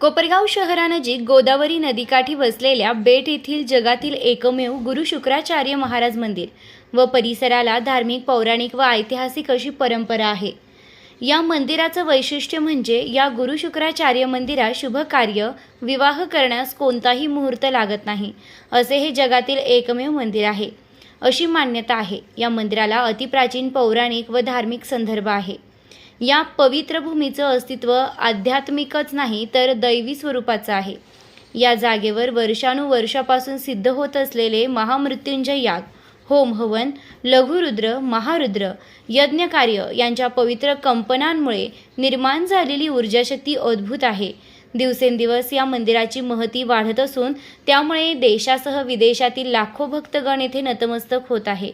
कोपरगाव शहरानजीक गोदावरी नदीकाठी वसलेल्या बेट येथील जगातील एकमेव गुरु शुक्राचार्य महाराज मंदिर व परिसराला धार्मिक पौराणिक व ऐतिहासिक अशी परंपरा आहे. या मंदिराचं वैशिष्ट्य म्हणजे या गुरु शुक्राचार्य मंदिरात शुभ कार्य विवाह करण्यास कोणताही मुहूर्त लागत नाही असे हे जगातील एकमेव मंदिर आहे. अशी मान्यता आहे. या मंदिराला अतिप्राचीन पौराणिक व धार्मिक संदर्भ आहे. या पवित्र भूमीचं अस्तित्व आध्यात्मिकच नाही तर दैवी स्वरूपाचं आहे. या जागेवर वर्षानुवर्षापासून सिद्ध होत असलेले महामृत्युंजय याग होम हवन लघुरुद्र महारुद्र यज्ञकार्य यांच्या पवित्र कंपनांमुळे निर्माण झालेली ऊर्जाशक्ती अद्भुत आहे. दिवसेंदिवस या मंदिराची महती वाढत असून त्यामुळे देशासह विदेशातील लाखो भक्तगण येथे नतमस्तक होत आहे.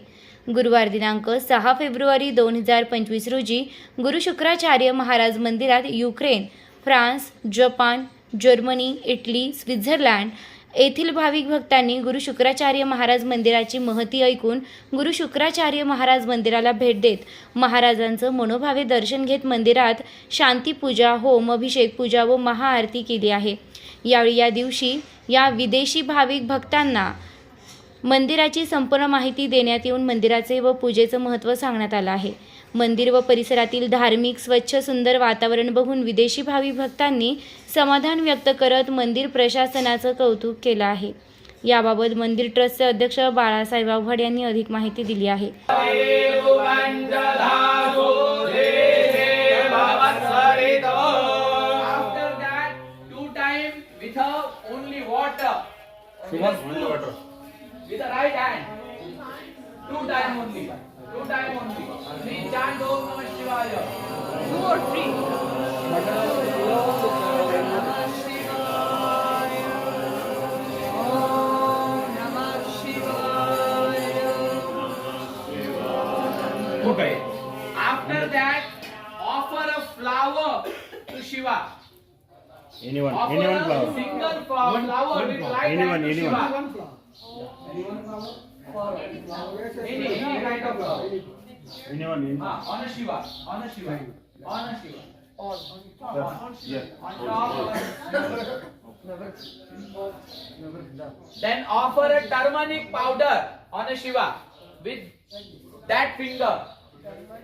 गुरुवार दिनांक सहा फेब्रुवारी दोन हजार पंचवीस रोजी गुरु शुक्राचार्य महाराज मंदिरात Ukraine France Japan Germany Italy Switzerland येथील भाविक भक्तांनी गुरु शुक्राचार्य महाराज मंदिराची महती ऐकून गुरु शुक्राचार्य महाराज मंदिराला भेट देत महाराजांचं मनोभावे दर्शन घेत मंदिरात शांतीपूजा होम अभिषेक पूजा व महाआरती केली आहे. यावेळी या दिवशी या विदेशी भाविक भक्तांना मंदिराची संपूर्ण माहिती देण्यात येऊन मंदिराचे व पूजेचं महत्त्व सांगण्यात आलं आहे. मंदिर व परिसरातील धार्मिक स्वच्छ सुंदर वातावरण बघून विदेशी भाविक भक्तांनी समाधान व्यक्त करत मंदिर प्रशासनाचं कौतुक केलं आहे. याबाबत मंदिर ट्रस्टचे अध्यक्ष बाळासाहेब आव्हाड यांनी अधिक माहिती दिली आहे. only water. Just two. With the right hand. Two time only. Two time only. Three chant Om Namah Shivaya. Two or three? Okay. After that, offer a flower to Shiva. Anyone, Offer anyone a flower. single flower, flower with right Anyone, hand to anyone. Shiva. Any, any kind of flower. Anyone, anyone. Ah, on a Shiva, on a Shiva, on a Shiva. On, on, Yeah. on top. Then offer a turmeric powder on a Shiva with that finger.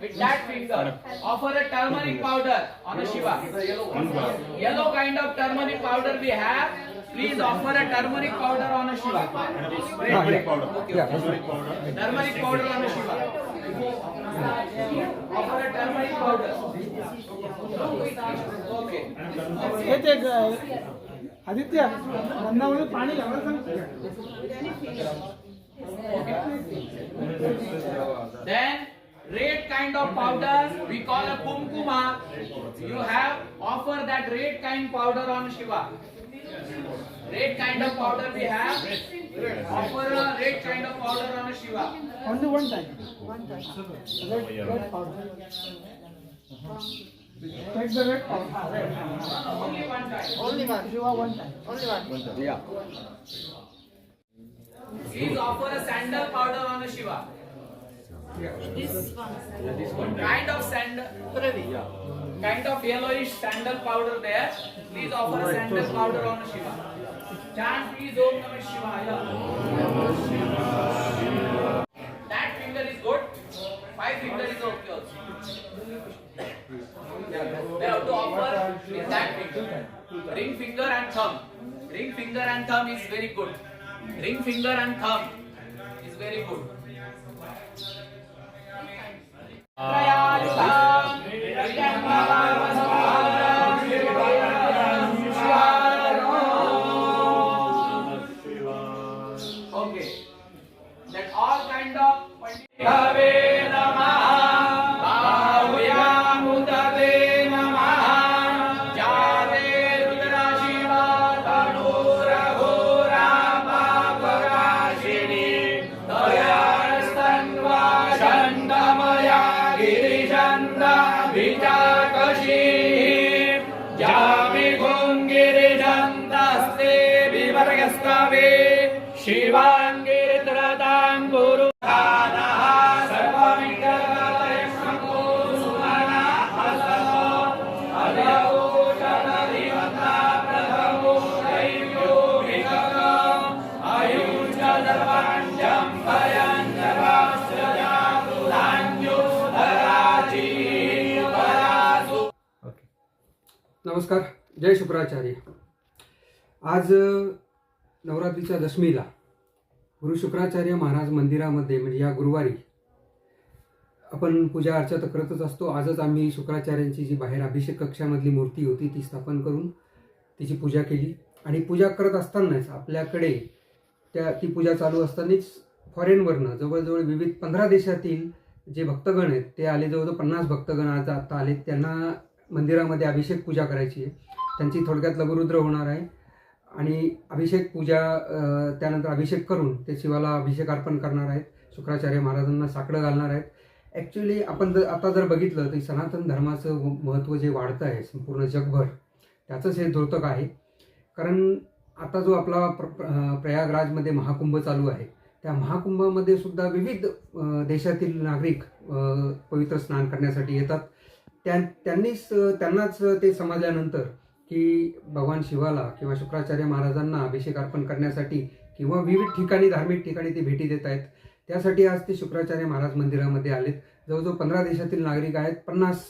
With that finger, offer a turmeric powder on a Shiva. Yellow kind of turmeric powder we have. Please offer a turmeric powder on a Shiva. Turmeric powder. Turmeric powder. Turmeric powder on a Shiva. Offer a turmeric powder. Okay. हे आदित्य गंधामध्ये पाणी सांग Then red kind of powder we call a kumkuma. You have offer that red kind powder on Shiva. Red kind of powder we have. Offer a red kind of powder on Shiva. Only one time. One time. Red, red powder. Take the red powder. Ah, Only one time. Only one. Shiva one time. Only one. Yeah. Please offer a sandal powder on Shiva. Shiva. This one. Kind of sandal. Kind of yellowish sandal powder there. Please offer sandal powder on Shiva. Chant please Om Namah Shivaya. That finger is good. Five finger is okay also. We have to offer in that finger. Ring finger and thumb. Ring finger and thumb is very good. Ring finger and thumb is very good. त्रयायुषां त्रिजन्मवारो जय शुक्राचार्य. आज नवरात्रीच्या दशमीला गुरु शुक्राचार्य महाराज मंदिरामध्ये म्हणजे या गुरुवारी आपण पूजा अर्चा तर करतच असतो. आजच आम्ही शुक्राचार्यांची जी बाहेर अभिषेक कक्षामधली मूर्ती होती ती स्थापन करून तिची पूजा केली. आणि पूजा करत असतानाच आपल्याकडे त्या ती पूजा चालू असतानाच फॉरेनवरनं जवळजवळ विविध पंधरा देशातील जे भक्तगण आहेत ते आले. जवळजवळ पन्नास भक्तगण आज आता आले त्यांना मंदिरामध्ये अभिषेक पूजा करायची आहे. त्यांची थोडक्यात लघुरुद्र होणार आहे. आणि अभिषेक पूजा त्यानंतर अभिषेक करून ते शिवाला अभिषेक अर्पण करणार आहेत. शुक्राचार्य महाराजांना साकडं घालणार आहेत. ॲक्च्युली आपण जर आता जर बघितलं तर सनातन धर्माचं महत्त्व जे वाढतं आहे संपूर्ण जगभर त्याचंच हे द्योतक आहे. कारण आता जो आपला प्र प्रयागराजमध्ये महाकुंभ चालू आहे त्या महाकुंभामध्ये सुद्धा विविध देशातील नागरिक पवित्र स्नान करण्यासाठी येतात. त्या त्यांनीच त्यांनाच ते समजल्यानंतर की भगवान शिवाला किंवा शुक्राचार्य महाराजांना अभिषेक अर्पण करण्यासाठी किंवा विविध ठिकाणी धार्मिक ठिकाणी ते भेटी देत आहेत. त्यासाठी आज ते शुक्राचार्य महाराज मंदिरामध्ये आलेत. जवळजवळ पंधरा देशातील नागरिक आहेत पन्नास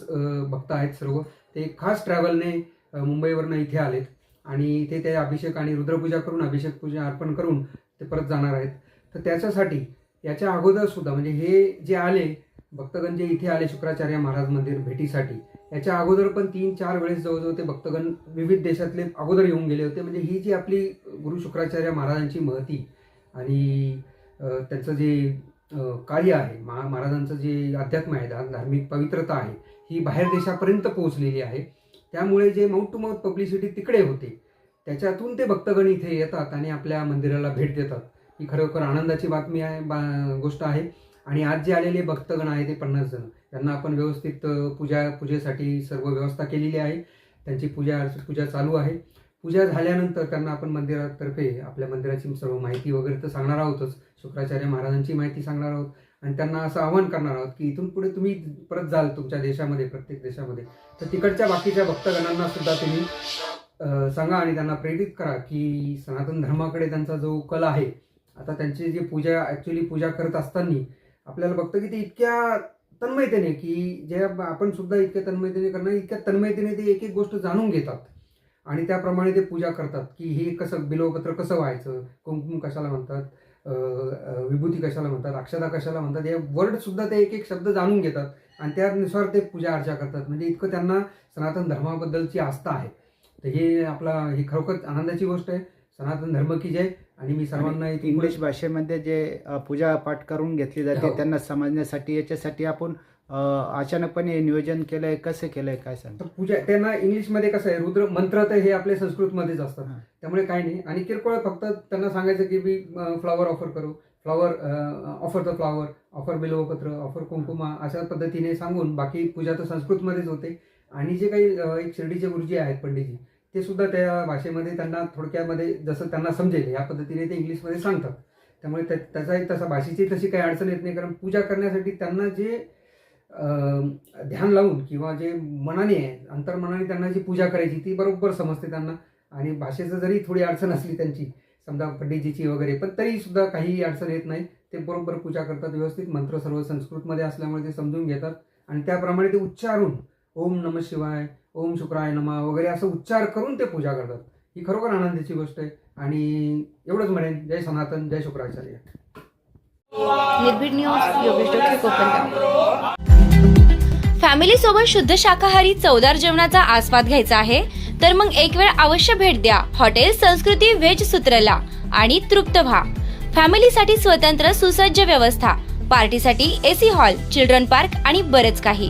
भक्त आहेत सर्व. ते खास ट्रॅव्हलने मुंबईवरनं इथे आलेत. आणि इथे ते अभिषेक आणि रुद्रपूजा करून अभिषेक पूजा अर्पण करून ते परत जाणार आहेत. तर त्याच्यासाठी याच्या अगोदर सुद्धा म्हणजे हे जे आले भक्तगण जे इथे आले शुक्राचार्य महाराज मंदिर भेटीसाठी. याच्या अगोदर पण तीन चार वेळेस जवळजवळ ते भक्तगण विविध देशातले अगोदर येऊन गेले होते. म्हणजे ही जी आपली गुरु शुक्राचार्य महाराजांची महती आणि त्यांचं जे कार्य आहे महा महाराजांचं जे अध्यात्म आहे धार्मिक पवित्रता आहे ही बाहेर देशापर्यंत पोहोचलेली आहे. त्यामुळे जे माउथ टू माउथ पब्लिसिटी तिकडे होते त्याच्यातून ते भक्तगण इथे येतात आणि आपल्या मंदिराला भेट देतात. ही खरोखर आनंदाची बातमी आहे बा गोष्ट आहे. आणि आज जे आलेले भक्तगण आहे ते पन्नास जण. त्यांना आपण व्यवस्थित पूजा पूजेसाठी सर्व व्यवस्था केलेली आहे. त्यांची पूजा पूजा चालू आहे. पूजा झाल्यानंतर त्यांना आपण मंदिरातर्फे आपल्या मंदिराची सर्व माहिती वगैरे तर सांगणार आहोतच. शुक्राचार्य महाराजांची माहिती सांगणार आहोत. आणि त्यांना असं आवाहन करणार आहोत की इथून पुढे तुम्ही परत जाल तुमच्या देशामध्ये प्रत्येक देशामध्ये. तर तिकडच्या बाकीच्या भक्तगणांना सुद्धा तुम्ही सांगा आणि त्यांना प्रेरित करा की सनातन धर्माकडे त्यांचा जो कल आहे आता त्यांची जी पूजा ॲक्च्युली पूजा करत असताना आपल्याला बघतं की ते इतक्या तन्मयतेने की जे आपण सुद्धा इतक्या तन्मयतेने करणार इतक्या तन्मयतेने ते एक एक गोष्ट जाणून घेतात. आणि त्याप्रमाणे ते पूजा करतात की हे कसं बिलोपत्र कसं व्हायचं कुंकुम कशाला म्हणतात विभूती कशाला म्हणतात अक्षता कशाला म्हणतात हे वर्डसुद्धा ते एक एक शब्द जाणून घेतात आणि त्यानुसार ते पूजा अर्चा करतात. म्हणजे इतकं त्यांना सनातन धर्माबद्दलची आस्था आहे. तर हे आपला ही खरोखर आनंदाची गोष्ट आहे. सनातन धर्म की जय. आणि मी सर्वांना इथे- इंग्लिश भाषेमध्ये जे पूजा पाठ करून घेतली जाते हो. त्यांना समजण्यासाठी याच्यासाठी आपण अचानकपणे नियोजन केलंय कसं केलंय काय सांग पूजा त्यांना इंग्लिशमध्ये कसं आहे रुद्र मंत्र तर हे आपले संस्कृतमध्येच असतात. त्यामुळे काही नाही. आणि किरकोळ फक्त त्यांना सांगायचं की मी फ्लॉवर ऑफर करू. Flower offer the flower offer बिलोपत्र offer कुंकुमा अशा पद्धतीने सांगून बाकी पूजा तर संस्कृतमध्येच होते. आणि जे काही एक शिर्डीचे गुरुजी आहेत पंडितजी ते सुद्धा त्या भाषेमध्ये त्यांना थोडक्यामध्ये जसं त्यांना समजेल या पद्धतीने ते इंग्लिशमध्ये सांगतात. त्यामुळे त्या- त्याचाही तसा भाषेची तशी काही अडचण येत नाही कारण पूजा करण्यासाठी त्यांना जे ध्यान लावून किंवा जे मनाने आहे अंतर्मनाने त्यांना जी पूजा करायची ती बरोबर समजते त्यांना. आणि भाषेचं जरी थोडी अडचण असली त्यांची समजा पंडितजीची वगैरे पण तरी सुद्धा काही अडचण येत नाही. ते बरोबर पूजा करतात व्यवस्थित मंत्र सर्व संस्कृतमध्ये असल्यामुळे ते समजून घेतात. आणि त्याप्रमाणे ते उच्चारून ओम नम शिवाय ओम शुक्राय नमा वगैरे असं उच्चार करून ते पूजा करतात. ही खरोखर आनंदाची गोष्ट आहे आणि एवढंच म्हणेन जय सनातन जय शुक्राचार्य. निर्भीड न्यूज योगेश फॅमिली सोबत शुद्ध शाकाहारी चवदार जेवणाचा आस्वाद घ्यायचा आहे तर मग एक वेळ अवश्य भेट द्या. हॉटेल संस्कृती व्हेज सूत्रला आणि तृप्त व्हा. फॅमिलीसाठी स्वतंत्र सुसज्ज व्यवस्था. पार्टीसाठी एसी हॉल चिल्ड्रन पार्क आणि बरेच काही.